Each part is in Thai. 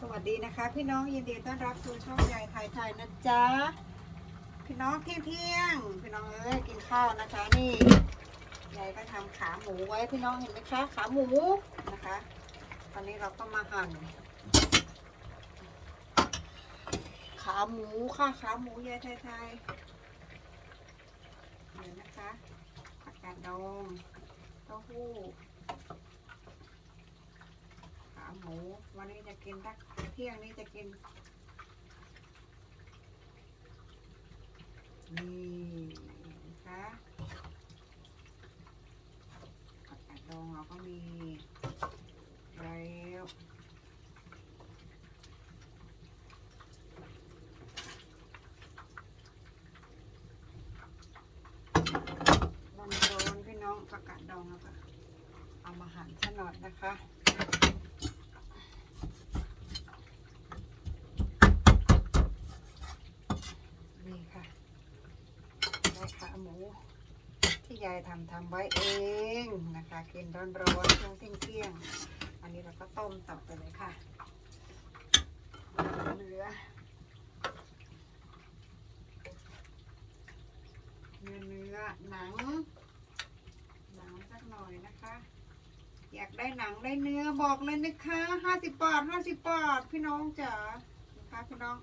สวัสดีนะคะ พี่น้องยินดีต้อนรับสู่ช่องยายไทยไทยนะจ๊ะพี่น้องเที่ยงเที่ยงๆพี่น้องเอ้ยกินข้าวนะคะนี่ยายก็ทำขาหมูไว้พี่น้องเห็นไหมคะขาหมูนะคะ ตอนนี้เราก็มาหั่นขาหมูค่ะขาหมูยายไทยไทยเดี๋ยวนะคะผักกาดดองเต้าหู้ ขา หมู วันนี้จะกินทักเที่ยงนี้จะกินนี่นะคะผักกาดดองเราก็มีแล้วร้อนร้อนๆพี่น้องผักกาดดองแล้วก็เอามาหั่นซะหน่อยนะคะ นี่ค่ะ ได้ขาหมู ที่ยายทำทำไว้เองนะคะกินร้อนๆช่วงเที่ยงๆอันนี้เราก็ต้มต่อไปเลยค่ะเนื้อเนื้อเนื้อหนังหนังสักหน่อยนะคะ อยากได้หนังได้เนื้อบอกเลยนะคะห้าสิบบาทห้าสิบบาทพี่น้องจ๋านะคะพี่น้อง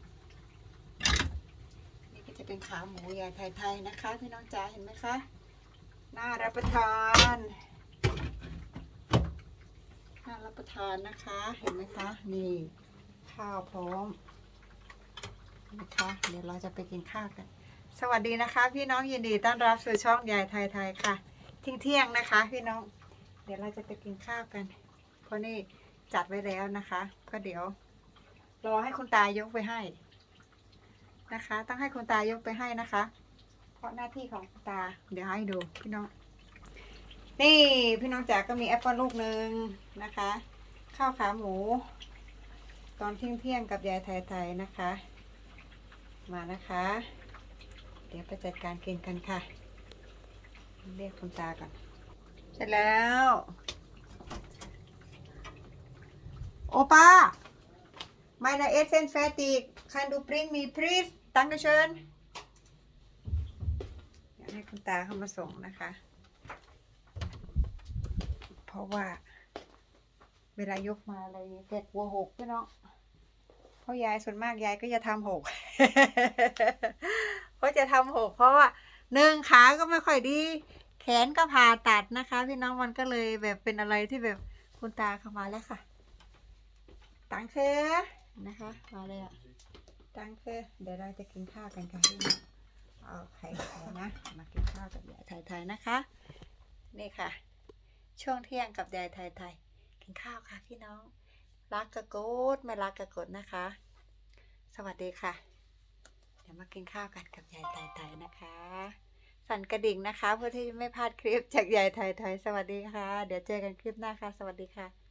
จะเป็นขาหมูยายไทยๆนะคะ พี่น้องจ๋าเห็นไหมคะ น่ารับประทาน น่ารับประทานนะคะ เห็นไหมคะ นี่ ข้าวพร้อมนะคะ เดี๋ยวเราจะไปกินข้าวกัน สวัสดีนะคะ พี่น้องยินดีต้อนรับสู่ช่องยายไทยๆค่ะเที่ยงเที่ยงๆนะคะ พี่น้อง เดี๋ยวเราจะไปกินข้าวกัน เพราะนี่จัดไว้แล้วนะคะ ก็เดี๋ยว รอให้คุณตายกไปให้ นะคะ ต้องให้คุณตายกไปให้นะคะ เพราะหน้าที่ของคุณตา เดี๋ยวให้ดูพี่น้อง นี่พี่น้องจ๋าก็มีแอปเปิลลูกหนึ่งนะคะ ข้าวขาหมู ตอนเที่ยงเที่ยงๆกับยายไทยๆนะคะ มานะคะ เดี๋ยวไปจัดการกินกันค่ะ เรียกคุณตาก่อน เสร็จแล้ว โอป้า Meine Essen fertig. Kann du bring me please? Dankeschön. อยากให้คุณตาเข้ามาส่งนะคะ เพราะว่า เวลายกมาอะไรอย่างเงี้ยแกกลัวหกพี่น้องเพราะยายส่วนมากยายก็จะทำหกเพราะจะทำหกเพราะว่าหนึ่งขาก็ไม่ค่อยดี แขนก็ผ่าตัดนะคะ พี่น้องมันก็เลยแบบเป็นอะไรที่แบบคุณตาเข้ามาแล้วค่ะ ตังเคนะคะมาเลยอะ ตังเคเดี๋ยวเราจะกินข้าวกันค่ะพี่น้องเอาไข่ไข่นะ มากินข้าวกับยายไทยๆนะคะ นี่ค่ะ ช่วงเที่ยงกับยายไทยๆกินข้าวค่ะพี่น้อง รักกระกดไม่รักกระโกดนะคะ สวัสดีค่ะ เดี๋ยวมากินข้าวกันกับยายไทยๆนะคะ สั่นกระดิ่งนะคะ เพื่อที่จะไม่พลาดคลิปจากยายไทยๆสวัสดีค่ะ เดี๋ยวเจอกันคลิปหน้าค่ะ สวัสดีค่ะ